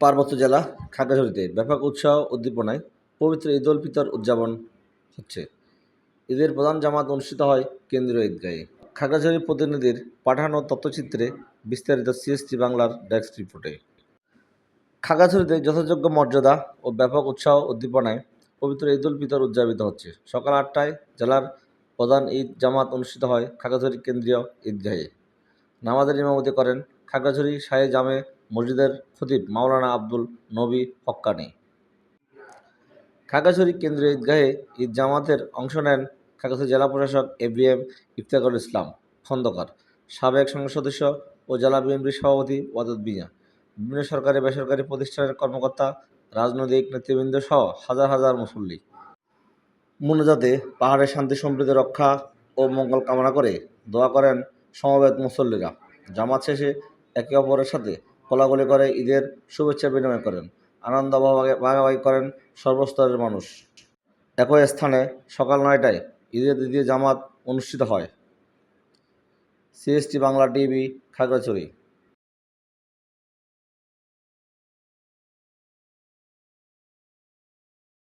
পার্বত্য জেলা খাগড়াছড়িতে ব্যাপক উৎসাহ উদ্দীপনায় পবিত্র ঈদ উল ফিতর উদযাপন হচ্ছে। ঈদের প্রধান জামাত অনুষ্ঠিত হয় কেন্দ্রীয় ঈদগাহে। খাগড়াছড়ি প্রতিনিধির পাঠানো তথ্যচিত্রে বিস্তারিত সিএসটি বাংলার ডেস্ক রিপোর্টে। খাগড়াছড়িতে যথাযোগ্য মর্যাদা ও ব্যাপক উৎসাহ উদ্দীপনায় পবিত্র ঈদ উল ফিতর উদযাপিত হচ্ছে। সকাল আটটায় জেলার প্রধান ঈদ জামাত অনুষ্ঠিত হয় খাগড়াছড়ি কেন্দ্রীয় ঈদগাহে। নামাজের ইমামতি করেন খাগড়াছড়ি শাহে জামে মসজিদের খতিব মাওলানা আব্দুল নবী হক্কানি। খাগড়াছড়ি কেন্দ্রীয় ঈদগাহে ঈদ জামাতের অংশ নেন খাগড়াছড়ি জেলা প্রশাসক এ বি ইসলাম খন্দকার। সাবেক সংসদ সদস্য ও জেলা বিএনপির সভাপতি ওয়াদুদ বিয়া বিভিন্ন সরকারি বেসরকারি প্রতিষ্ঠানের কর্মকর্তা, রাজনৈতিক নেতৃবৃন্দ সহ হাজার হাজার মুসল্লি। মোনাজাতে পাহাড়ের শান্তি সম্প্রীতি রক্ষা ও মঙ্গল কামনা করে দোয়া করেন সমবেত মুসল্লিরা। জামাত শেষে একে অপরের সাথে কোলাগুলি করে ঈদের শুভেচ্ছা বিনিময় করেন। আনন্দ ভাগাভাগি করেন সর্বস্তরের মানুষ। একই স্থানে সকাল নয়টায় ঈদের দ্বিতীয় জামাত অনুষ্ঠিত হয়। CST Bangla TV, Khagrachhari.